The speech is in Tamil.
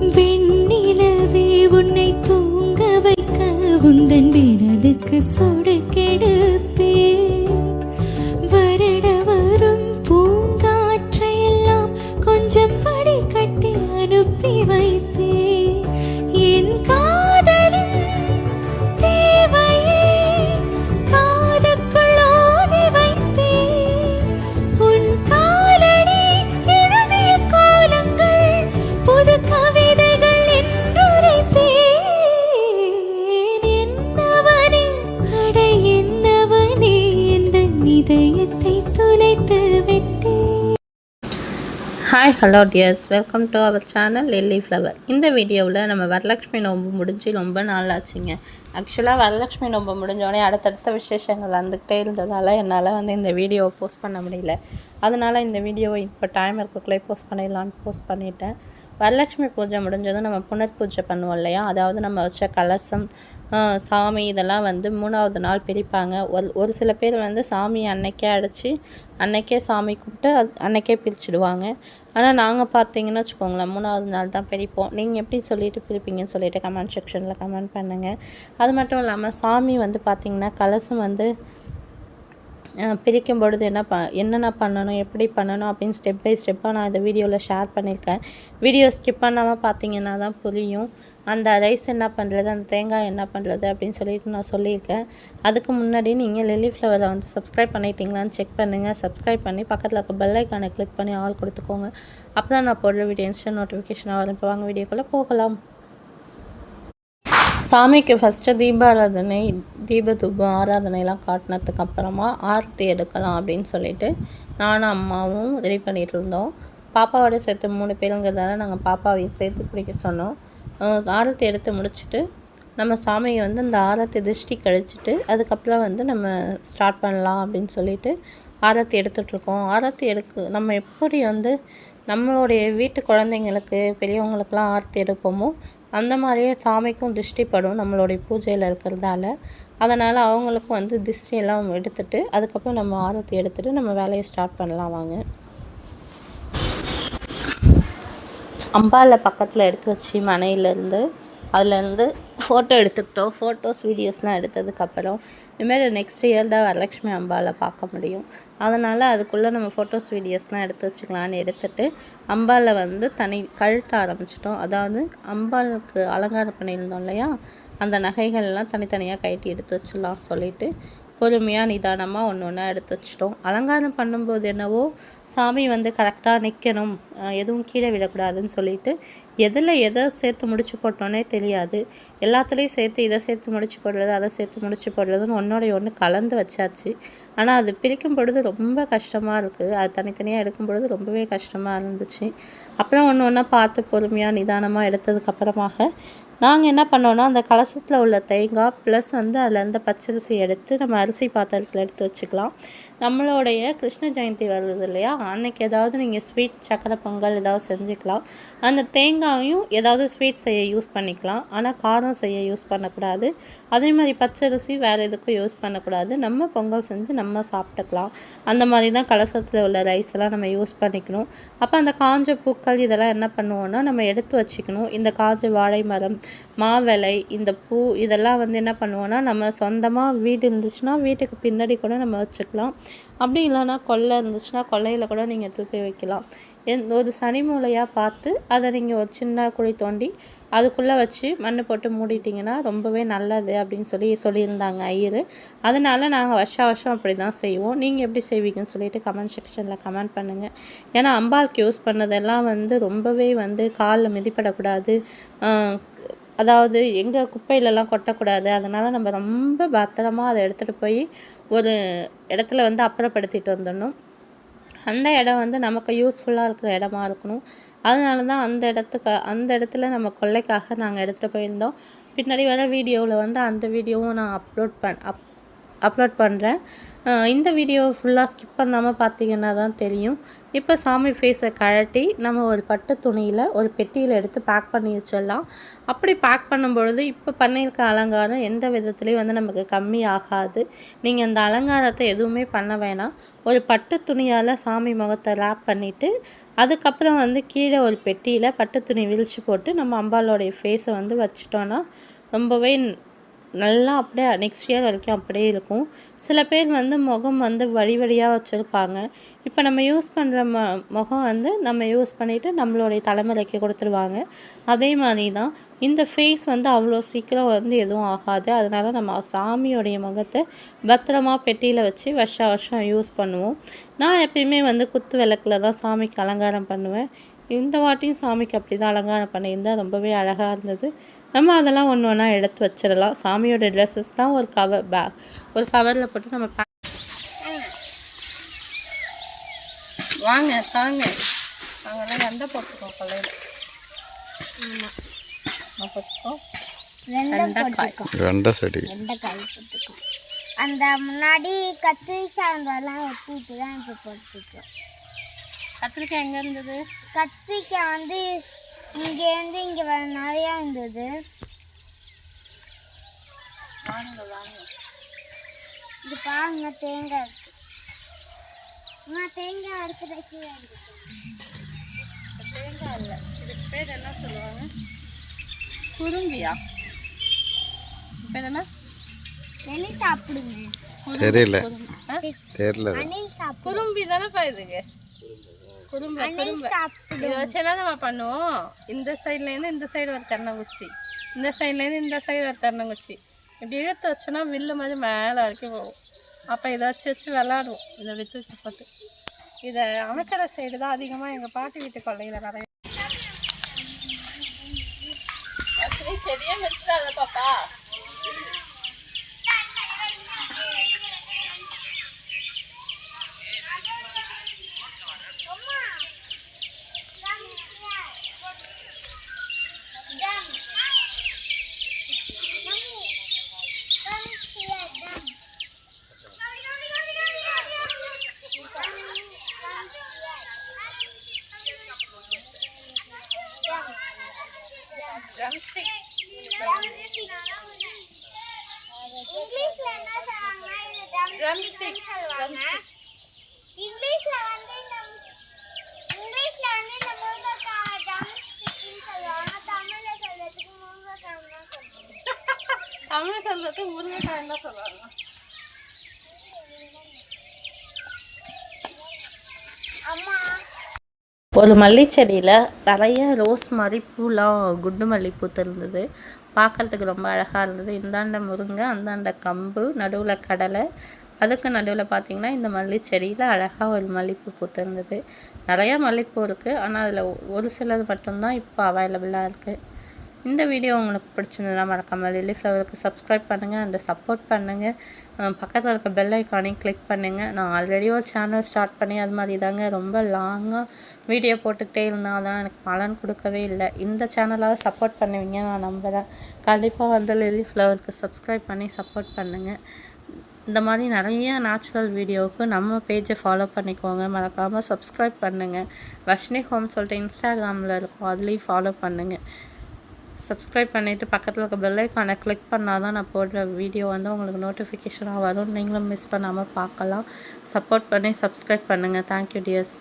The hi hello dears welcome to our channel lily flower இந்த வீடியோவில் நம்ம வரலட்சுமி நோம்பு முடிஞ்சு ரொம்ப நாள் ஆச்சுங்க ஆக்சுவலாக வரலட்சுமி நோன்பு முடிஞ்சோடனே அடுத்தடுத்த விசேஷங்கள் வந்துக்கிட்டே இருந்ததால் என்னால் வந்து இந்த வீடியோவை போஸ்ட் பண்ண முடியல. அதனால் இந்த வீடியோவை இப்போ டைம் இருக்கக்குள்ளே போஸ்ட் பண்ணிடலான்னு போஸ்ட் பண்ணிட்டேன். வரலட்சுமி பூஜை முடிஞ்சதும் நம்ம புனர் பூஜை பண்ணுவோம் இல்லையா? அதாவது நம்ம வச்ச கலசம் சாமி இதெல்லாம் வந்து மூணாவது நாள் பிரிப்பாங்க. ஒரு ஒரு சில பேர் வந்து சாமி அன்னைக்கே அடித்து அன்னைக்கே சாமி கும்பிட்டு அது அன்னைக்கே பிரிச்சுடுவாங்க. ஆனால் நாங்கள் பார்த்தீங்கன்னா வச்சுக்கோங்களேன் மூணாவது நாள் தான் பிரிப்போம். நீங்கள் எப்படி சொல்லிட்டு பிரிப்பீங்கன்னு சொல்லிட்டு கமெண்ட் செக்ஷனில் கமெண்ட் பண்ணுங்கள் அது மட்டும் இல்லாமல் சாமி வந்து பார்த்திங்கன்னா கலசம் வந்து பிரிக்கும் பொழுது என்ன ப என்னென்ன பண்ணணும் எப்படி பண்ணணும் அப்படின்னு ஸ்டெப் பை ஸ்டெப்பாக நான் இந்த வீடியோவில் ஷேர் பண்ணியிருக்கேன். வீடியோ ஸ்கிப் பண்ணாமல் பார்த்தீங்கன்னா தான் புரியும். அந்த ரைஸ் என்ன பண்ணுறது அந்த தேங்காய் என்ன பண்ணுறது அப்படின்னு சொல்லிட்டு நான் சொல்லியிருக்கேன். அதுக்கு முன்னாடி நீங்கள் லில்லி ஃப்ளவரை வந்து சப்ஸ்கிரைப் பண்ணிட்டீங்களான்னு செக் பண்ணுங்கள் சப்ஸ்கிரைப் பண்ணி பக்கத்தில் இருக்க பெல் ஐக்கானை கிளிக் பண்ணி ஆல் கொடுத்துக்கோங்க. அப்போ தான் நான் போடுற வீடியோ இன்ஸ்டன்ட் நோட்டிஃபிகேஷனாக வரும். இப்போ வாங்க வீடியோக்குள்ளே போகலாம். சாமிக்கு ஃபஸ்ட்டு தீபாராதனை தீப ஆராதனைலாம் காட்டினதுக்கு அப்புறமா ஆரத்தி எடுக்கலாம் அப்படின்னு சொல்லிட்டு நானும் அம்மாவும் ரெடி பண்ணிகிட்டு இருந்தோம். பாப்பாவோட சேர்த்து மூணு பேருங்கிறதால நாங்கள் பாப்பாவையும் சேர்த்து பிடிக்க சொன்னோம். ஆரத்தி எடுத்து முடிச்சுட்டு நம்ம சாமியை வந்து இந்த ஆரத்தி திருஷ்டி கழிச்சிட்டு அதுக்கப்புறம் வந்து நம்ம ஸ்டார்ட் பண்ணலாம் அப்படின்னு சொல்லிட்டு ஆரத்தி எடுத்துகிட்ருக்கோம் ஆரத்தி எடுக்க நம்ம எப்படி வந்து நம்மளுடைய வீட்டு குழந்தைங்களுக்கு பெரியவங்களுக்கெலாம் ஆரத்தி எடுப்போமோ அந்த மாதிரியே சாமிக்கும் திருஷ்டிப்படும் நம்மளுடைய பூஜையில் இருக்கிறதால. அதனால் அவங்களுக்கும் வந்து திருஷ்டியெல்லாம் எடுத்துட்டு அதுக்கப்புறம் நம்ம ஆரத்தி எடுத்துட்டு நம்ம வேலையை ஸ்டார்ட் பண்ணலாம் வாங்க. அம்பாவில் பக்கத்தில் எடுத்து வச்சு மனையிலேருந்து அதுலேருந்து ஃபோட்டோ எடுத்துக்கிட்டோம். ஃபோட்டோஸ் வீடியோஸ்லாம் எடுத்ததுக்கப்புறம் இனிமேல் நெக்ஸ்ட் இயர் தான் வரலட்சுமி அம்பாவில் பார்க்க முடியும். அதனால் அதுக்குள்ளே நம்ம ஃபோட்டோஸ் வீடியோஸ்லாம் எடுத்து வச்சுக்கலான்னு எடுத்துகிட்டு அம்பாவில் வந்து தனி கழட்ட ஆரம்பிச்சிட்டோம். அதாவது அம்பாளுக்கு அலங்காரம் பண்ணியிருந்தோம் இல்லையா? அந்த நகைகள்லாம் தனித்தனியாக கழட்டி எடுத்து வச்சிடலாம் சொல்லிவிட்டு பொறுமையாக நிதானமாக ஒன்று ஒன்றா எடுத்து வச்சிட்டோம். அலங்காரம் பண்ணும்போது என்னவோ சாமி வந்து கரெக்டாக நிற்கணும் எதுவும் கீழே விடக்கூடாதுன்னு சொல்லிட்டு எதில் எதை சேர்த்து முடிச்சு போட்டோன்னே தெரியாது. எல்லாத்துலேயும் சேர்த்து இதை சேர்த்து முடிச்சு போடுறது அதை சேர்த்து முடிச்சு போடுறதுன்னு ஒன்றோடைய ஒன்று கலந்து வச்சாச்சு. ஆனால் அது பிரிக்கும் பொழுது ரொம்ப கஷ்டமாக இருக்குது அது தனித்தனியாக எடுக்கும் பொழுது ரொம்பவே கஷ்டமாக இருந்துச்சு. அப்புறம் ஒன்று ஒன்றா பார்த்து பொறுமையாக நிதானமாக எடுத்ததுக்கப்புறமாக நாங்கள் என்ன பண்ணோன்னா அந்த கலசத்தில் உள்ள தேங்காய் ப்ளஸ் வந்து அதில் இருந்த பச்சரிசி எடுத்து நம்ம அரிசி பாத்திரத்தில் எடுத்து வச்சுக்கலாம். நம்மளுடைய கிருஷ்ண ஜெயந்தி வருது இல்லையா? அன்னைக்கு ஏதாவது நீங்கள் ஸ்வீட் சக்கரை பொங்கல் ஏதாவது செஞ்சுக்கலாம். அந்த தேங்காயும் ஏதாவது ஸ்வீட் செய்ய யூஸ் பண்ணிக்கலாம். ஆனால் காரம் செய்ய யூஸ் பண்ணக்கூடாது. அதே மாதிரி பச்சரிசி வேறு எதுக்கும் யூஸ் பண்ணக்கூடாது. நம்ம பொங்கல் செஞ்சு நம்ம சாப்பிட்டுக்கலாம். அந்த மாதிரி தான் கலசத்தில் உள்ள ரைஸ் எல்லாம் நம்ம யூஸ் பண்ணிக்கணும். அப்போ அந்த காஞ்ச பூக்கள் இதெல்லாம் என்ன பண்ணுவோன்னா நம்ம எடுத்து வச்சுக்கணும். இந்த காஞ்ச வாழை மரம் மாவிளை இந்த பூ இதெல்லாம் வந்து என்ன பண்ணுவோம்னா நம்ம சொந்தமாக வீடு இருந்துச்சுன்னா வீட்டுக்கு பின்னாடி கூட நம்ம வச்சுக்கலாம். அப்படி இல்லைன்னா கொல்லை இருந்துச்சுன்னா கொல்லையில் கூட நீங்கள் தூக்கி வைக்கலாம். எந் ஒரு சனி மூலையாக பார்த்து அதை நீங்கள் ஒரு சின்ன குழி தோண்டி அதுக்குள்ளே வச்சு மண் போட்டு மூடிட்டிங்கன்னா ரொம்பவே நல்லது அப்படின்னு சொல்லி சொல்லியிருந்தாங்க ஐயர். அதனால நாங்கள் வருஷா வருஷம் அப்படி தான் செய்வோம். நீங்கள் எப்படி செய்வீங்கன்னு சொல்லிட்டு கமெண்ட் செக்ஷனில் கமெண்ட் பண்ணுங்கள் ஏன்னா அம்பாளுக்கு யூஸ் பண்ணதெல்லாம் வந்து ரொம்பவே வந்து காலில் மிதிப்படக்கூடாது. அதாவது எங்கே குப்பையிலலாம் கொட்டக்கூடாது. அதனால் நம்ம ரொம்ப பத்திரமா அதை எடுத்துகிட்டு போய் ஒரு இடத்துல வந்து அப்புறப்படுத்திட்டு வந்துடணும். அந்த இடம் வந்து நமக்கு யூஸ்ஃபுல்லாக இருக்கிற இடமா இருக்கணும். அதனால தான் அந்த இடத்துக்கு அந்த இடத்துல நம்ம கொள்ளைக்காக நாங்கள் எடுத்துகிட்டு போயிருந்தோம். பின்னாடி வர வீடியோவில் வந்து அந்த வீடியோவும் நான் அப்லோட் பண் அப் அப்லோட் பண்ணுறேன் இந்த வீடியோ ஃபுல்லாக ஸ்கிப் பண்ணாமல் பார்த்தீங்கன்னா தான் தெரியும். இப்போ சாமி ஃபேஸை கழட்டி நம்ம ஒரு பட்டு துணியில் ஒரு பெட்டியில் எடுத்து பேக் பண்ணி வச்சிடலாம். அப்படி பேக் பண்ணும்பொழுது இப்போ பண்ணியிருக்க அலங்காரம் எந்த விதத்துலேயும் வந்து நமக்கு கம்மி ஆகாது. நீங்கள் அந்த அலங்காரத்தை எதுவுமே பண்ண வேணாம். ஒரு பட்டு துணியால் சாமி முகத்தை ரேப் பண்ணிவிட்டு அதுக்கப்புறம் வந்து கீழே ஒரு பெட்டியில் பட்டு துணி விரிச்சு போட்டு நம்ம அம்பாலோடைய ஃபேஸை வந்து வச்சிட்டோன்னா ரொம்பவே நல்லா அப்படியே நெக்ஸ்ட் இயர் வரைக்கும் அப்படியே இருக்கும். சில பேர் வந்து முகம் வந்து வழி வழியாக வச்சுருப்பாங்க. இப்போ நம்ம யூஸ் பண்ணுற ம முகம் வந்து நம்ம யூஸ் பண்ணிவிட்டு நம்மளுடைய தலைமுறைக்கு கொடுத்துருவாங்க. அதே மாதிரி தான் இந்த ஃபேஸ் வந்து அவ்வளோ சீக்கிரம் வந்து எதுவும் ஆகாது. அதனால் நம்ம சாமியோடைய முகத்தை பத்திரமா பெட்டியில் வச்சு வருஷா வருஷம் யூஸ் பண்ணுவோம். நான் எப்பயுமே வந்து குத்து விளக்கில் தான் சாமிக்கு அலங்காரம் பண்ணுவேன். இந்த வாட்டியும் சாமிக்கு அப்படி தான் அலங்காரம் பண்ணியிருந்தேன் ரொம்பவே அழகாக இருந்தது. நம்ம அதெல்லாம் ஒன்று ஒன்றா எடுத்து வச்சிடலாம். சாமியோட ட்ரெஸ்ஸஸ் தான் ஒரு கவர் பேக் ஒரு கவரில் போட்டு நம்ம pack- வாங்க தாங்க. அங்கெல்லாம் வெந்தை போட்டுக்கோ கொள்ளையில்? ஆமாம் வெண்டை செடி. வெண்டைக்காய் அந்த முன்னாடி கத்திரிக்காய் அதெல்லாம் வெட்டிட்டு தான் இப்போ போட்டுக்கோ கத்திரிக்காய் எங்கே இருந்தது? கத்திரிக்காய் வந்து இங்கேருந்து இங்கே வர நிறையா இருந்தது. வாங்க வாங்க இது பாருங்க தேங்காய் இருக்கு. அம்மா தேங்காய் இருக்கு தேங்காய் இல்லை. இதுக்கு பேர் என்ன சொல்லுவாங்க? குரும்பியா? பேர் என்ன? நெல் சாப்பிடுங்க. தெரியல? தெரியல. குரும்பி தானேப்பா இதுக்கு குறும்பு குறும்பு வச்சு நம்ம பண்ணுவோம். இந்த சைட்லேருந்து இந்த சைடு ஒரு தென்னங்குச்சி இந்த சைட்லேருந்து இந்த சைடு ஒரு தென்னங்குச்சி இப்படி இழுத்து வச்சோன்னா வில்லு மாதிரி மேலே வரைக்கும் போகும். அப்போ இதை வச்சு வச்சு விளாடுவோம். இதை வித்து வச்சு போட்டு. இதை அமைக்கிற சைடு தான் அதிகமாக எங்கள் பாட்டி வீட்டு கொள்ளையில் நிறைய. செடியே வச்சுடாத பாப்பா. இது Drumstick. சொல்லுவாங்க இங்கிலீஷ்ல வந்து இந்த இங்கிலீஷ்ல வந்து இந்த முருங்கைக்காய் ட்ரம்ஸ்டிக்னு சொல்லுவாங்க. தமிழ்ல சொல்றதுக்கு முருங்கைக்காய் தான் சொல்லுவாங்க. தமிழ் சொல்றது முருங்கைக்காய் தான் சொல்லுவாங்க. அம்மா. ஒரு மல்லிச்செடியில் நிறைய ரோஸ் மாதிரி பூலாம் குண்டு மல்லி பூத்திருந்தது பார்க்கறதுக்கு ரொம்ப அழகாக இருந்தது. இந்தாண்ட முருங்கை அந்தாண்ட கம்பு நடுவில் கடலை அதுக்கு நடுவில் பார்த்தீங்கன்னா இந்த மல்லிச்செடியில் அழகாக ஒரு மல்லிப்பூ பூத்திருந்தது நிறையா மல்லிப்பூ இருக்குது ஆனால் அதில் ஒரு சிலது மட்டும்தான் இப்போ அவைலபிளாக இருக்குது இந்த வீடியோ உங்களுக்கு பிடிச்சிருந்ததுனா மறக்காமல் லில்லி ஃப்ளவருக்கு சப்ஸ்கிரைப் பண்ணுங்கள் அந்த சப்போர்ட் பண்ணுங்கள் பக்கத்தில் இருக்க பெல் ஐக்கானையும் கிளிக் பண்ணுங்கள் நான் ஆல்ரெடி ஒரு சேனல் ஸ்டார்ட் பண்ணி அது மாதிரி தாங்க ரொம்ப லாங்காக வீடியோ போட்டுக்கிட்டே இருந்தால் தான் எனக்கு பலன் கொடுக்கவே இல்லை. இந்த சேனலாவது சப்போர்ட் பண்ணுவீங்க நான் நம்புகிறேன் கண்டிப்பாக வந்து லில்லி ஃப்ளவருக்கு சப்ஸ்கிரைப் பண்ணி சப்போர்ட் பண்ணுங்கள் இந்த மாதிரி நிறைய நேச்சுரல் வீடியோவுக்கு நம்ம பேஜை ஃபாலோ பண்ணிக்கோங்க. மறக்காமல் சப்ஸ்கிரைப் பண்ணுங்கள் வஷ்னி ஹோம் சொல்லிட்டு இன்ஸ்டாகிராமில் இருக்கும். அதுலேயும் ஃபாலோ பண்ணுங்கள் சப்ஸ்கிரைப் பண்ணிவிட்டு பக்கத்தில் இருக்க பெல் கிளிக் பண்ணால் தான் நான் போடுற வீடியோ வந்து உங்களுக்கு நோட்டிஃபிகேஷனாக வரும். நீங்களும் மிஸ் பண்ணாமல் பார்க்கலாம். சப்போர்ட் பண்ணி சப்ஸ்கிரைப் பண்ணுங்கள் தேங்க்யூ டியர்ஸ்